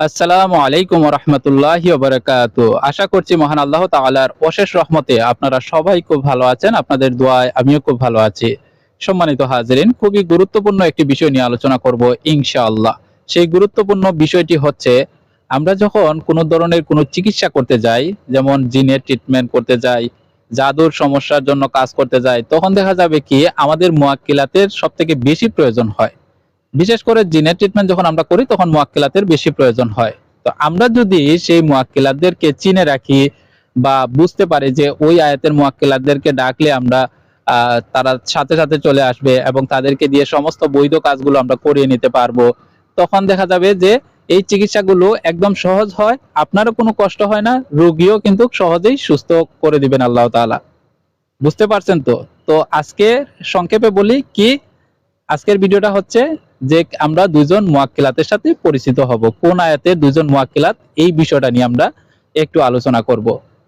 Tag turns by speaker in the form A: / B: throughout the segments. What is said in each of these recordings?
A: আসসালামু আলাইকুম রহমতুল্লাহ আশা করছি মহান আল্লাহ তাআলার অশেষ রহমতে আপনারা সবাই খুব ভালো আছেন, আপনাদের দোয়ায় আমিও খুব ভালো আছি। সম্মানিত হাজিরিন, খুবই গুরুত্বপূর্ণ একটি বিষয় নিয়ে আলোচনা করব ইনশাআল্লাহ। সেই গুরুত্বপূর্ণ বিষয়টি হচ্ছে, আমরা যখন কোনো ধরনের কোনো চিকিৎসা করতে যাই, যেমন জিনের ট্রিটমেন্ট করতে যাই, জাদুর সমস্যার জন্য কাজ করতে যাই, তখন দেখা যাবে কি আমাদের মোয়াক্কিলাতের সব থেকে বেশি প্রয়োজন হয়। বিশেষ করে জিনের ট্রিটমেন্ট যখন আমরা করি, তখন মোয়াক্কিলাতের বেশি প্রয়োজন হয়। তো আমরা যদি সেই মোয়াক্কিলাতদেরকে চিনে রাখি বা বুঝতে পারি যে ওই আয়াতের মোয়াক্কিলাতদেরকে ডাকলে আমরা তারা সাথে সাথে চলে আসবে এবং তাদেরকে দিয়ে সমস্ত বৈধ কাজগুলো আমরা করিয়ে নিতে পারব, তখন দেখা যাবে যে এই চিকিৎসাগুলো একদম সহজ হয়, আপনারও কোনো কষ্ট হয় না, রোগীও কিন্তু সহজেই সুস্থ করে দিবেন আল্লাহ তাআলা। বুঝতে পারছেন তো? তো আজকে সংক্ষেপে বলি কি আজকের ভিডিওটা হচ্ছে যে আমরা দুজন মুয়াক্কিলাতের সাথে পরিচিত হব। কোন আয়াতে দুজন মুয়াক্কিলাত এই বিষয়টা নিয়ে আমরা একটু আলোচনা করব।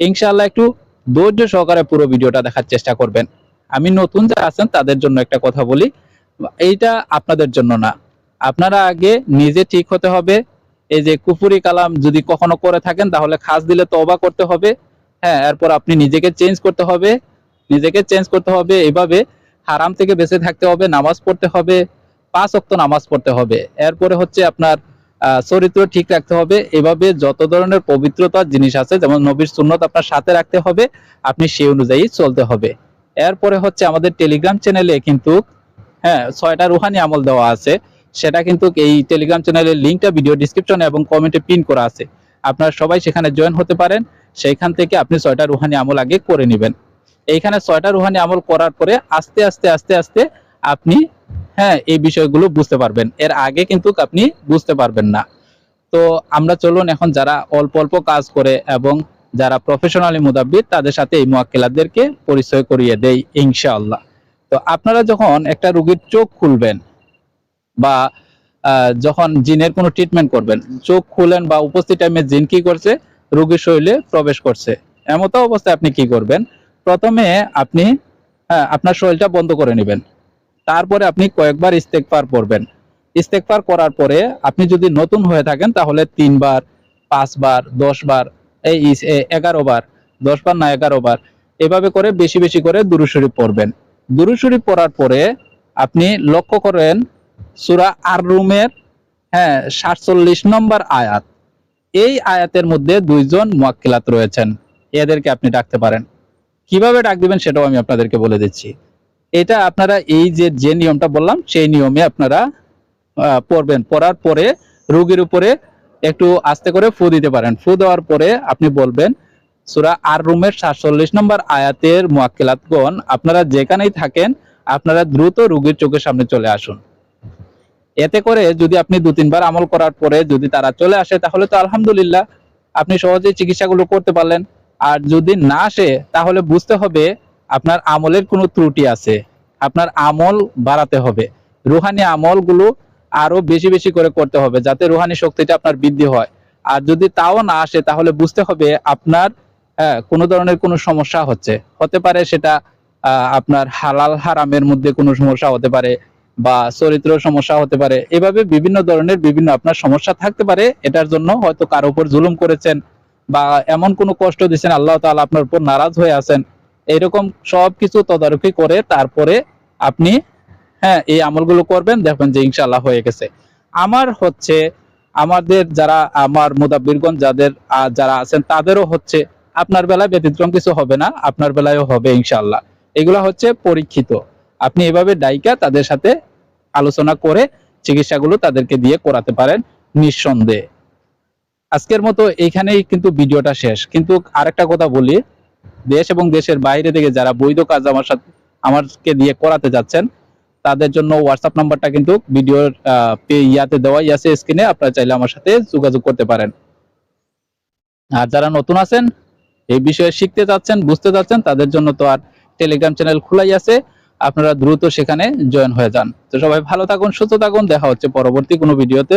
A: ইনশাআল্লাহ একটু ধৈর্য সহকারে পুরো ভিডিওটা দেখার চেষ্টা করবেন। আমি নতুন যারা আছেন, তাদের জন্য একটা কথা বলি। এইটা আপনাদের জন্য না। আপনারা আগে নিজে ঠিক হতে হবে। এই যে কুফুরি কালাম যদি কখনো করে থাকেন, তাহলে খাস দিলে তওবা করতে হবে। হ্যাঁ এরপর আপনি নিজেকে চেঞ্জ করতে হবে। নিজেকে চেঞ্জ করতে হবে। এভাবে হারাম থেকে বেঁচে থাকতে হবে, নামাজ পড়তে হবে, পাঁচ অক্ত নামাজ পড়তে হবে। এরপরে হচ্ছে আপনার চরিত্র ঠিক রাখতে হবে। এভাবে যত ধরনের পবিত্রতার জিনিস আছে, যেমন নবীর সুন্নত আপনার সাথে রাখতে হবে, আপনি সেই অনুযায়ী চলতে হবে। এরপরে হচ্ছে আমাদের টেলিগ্রাম চ্যানেলে কিন্তু হ্যাঁ ছয়টা রুহানি আমল দেওয়া আছে। সেটা কিন্তু এই টেলিগ্রাম চ্যানেলের লিঙ্কটা ভিডিও ডিসক্রিপশনে এবং কমেন্টে পিন করা আছে। আপনারা সবাই সেখানে জয়েন হতে পারেন। সেইখান থেকে আপনি ছয়টা রুহানি আমল আগে করে নেবেন। এইখানে ছয়টা রুহানি আমল করার পরে আস্তে আস্তে আস্তে আস্তে আপনি হ্যাঁ এই বিষয়গুলো বুঝতে পারবেন। এর আগে কিন্তু আপনি বুঝতে পারবেন না। তো আমরা চলুন এখন যারা অল্প অল্প কাজ করে এবং যারা প্রফেশনালি মুদাব্বির, তাদের সাথে এই মুয়াক্কিলাতদেরকে পরিচয় করিয়ে দেই, ইনশাআল্লাহ। তো আপনারা যখন একটা রুগীর চোখ খুলবেন বা যখন জিনের কোনো ট্রিটমেন্ট করবেন, চোখ খুলেন বা উপস্থিত টাইমে জিন কি করছে? রোগীর শরীরে প্রবেশ করছে। এমতো অবস্থায় আপনি কি করবেন? প্রথমে আপনি হ্যাঁ, আপনার শরীরটা বন্ধ করে নেবেন। তারপরে আপনি কয়েকবার ইস্তেকফার পড়বেন। ইস্তেকফার করার পরে আপনি যদি নতুন হয়ে থাকেন তাহলে তিনবার পাঁচবার দশ বার এই এগারো বার দশ বার না এগারো বার এভাবে করে বেশি বেশি করে দুরুশরীফ পড়বেন। দুরুশরীফ পড়ার পরে আপনি লক্ষ্য করেন সুরা আর রুমের হ্যাঁ সাতচল্লিশ নম্বর আয়াত। এই আয়াতের মধ্যে দুইজন মুয়াক্কিলাত রয়েছেন। এদেরকে আপনি ডাকতে পারেন। কীভাবে ডাক দিবেন সেটাও আমি আপনাদেরকে বলে দিচ্ছি। এটা আপনারা এই যে যে নিয়মটা বললাম, সেই নিয়মে আপনারা পড়বেন। পড়ার পরে রোগীর উপরে একটু আস্তে করে ফু দিতে পারেন। ফু দেওয়ার পরে আপনি বলবেন, সুরা আর রুমের সাতচল্লিশ নম্বর আয়াতের মুয়াক্কিলাতগণ, আপনারা যেখানেই থাকেন, আপনারা দ্রুত রোগীর চোখের সামনে চলে আসুন। এতে করে যদি আপনি দু, তিনবার আমল করার পরে যদি তারা চলে আসে, তাহলে তো আলহামদুলিল্লাহ, আপনি সহজেই চিকিৎসাগুলো করতে পারলেন। আর যদি না আসে, তাহলে বুঝতে হবে আপনার আমলের কোনো ত্রুটি আছে। আপনার আমল বাড়াতে হবে। রুহানি আমলগুলো আরও বেশি বেশি করে করতে হবে যাতে রুহানি শক্তিটা আপনার বৃদ্ধি হয়। আর যদি তাও না আসে, তাহলে বুঝতে হবে আপনার কোনো ধরনের কোনো সমস্যা হচ্ছে। হতে পারে সেটা আপনার হালাল হারামের মধ্যে কোনো সমস্যা হতে পারে বা চরিত্র সমস্যা হতে পারে। এভাবে বিভিন্ন ধরনের বিভিন্ন আপনার সমস্যা থাকতে পারে। এটার জন্য হয়তো কারও উপর জুলুম করেছেন বা এমন কোনো কষ্ট দিচ্ছেন, আল্লাহ তাআলা আপনার উপর নারাজ হয়ে আছেন, এইরকম সব কিছু তদারকি করে তারপরে আপনি হ্যাঁ এই আমলগুলো করবেন, দেখবেন যে ইনশাআল্লাহ হয়ে গেছে। আমার হচ্ছে, আমাদের যারা, আমার মুদাব্বিরগণ যাদের যারা আছেন, তাদেরও হচ্ছে, আপনার বেলায় ব্যতিক্রম কিছু হবে না, আপনার বেলায়ও হবে ইনশাআল্লাহ। এগুলা হচ্ছে পরীক্ষিত। আপনি এভাবে ডাইকা তাদের সাথে আলোচনা করে চিকিৎসাগুলো তাদেরকে দিয়ে করাতে পারেন নিঃসন্দেহে। আজকের মতো এইখানেই কিন্তু ভিডিওটা শেষ। কিন্তু আরেকটা কথা বলি, দেশ এবং দেশের বাইরে থেকে যারা বৈধ কাজ আমার সাথে আমাকে দিয়ে করাতে যাচ্ছেন, তাদের জন্য হোয়াটসঅ্যাপ নাম্বারটা কিন্তু ভিডিওর ইয়াতে দেওয়াই আছে স্ক্রিনে, আপনারা চাইলে আমার সাথে যোগাযোগ করতে পারেন। আর যারা নতুন আছেন, এই বিষয়ে শিখতে চাচ্ছেন বুঝতে চাচ্ছেন তাদের জন্য তো আর টেলিগ্রাম চ্যানেল খোলাই আছে, আপনারা দ্রুত সেখানে জয়েন হয়ে যান। তো সবাই ভালো থাকুন, সুস্থ থাকুন, দেখা হচ্ছে পরবর্তী কোনো ভিডিওতে।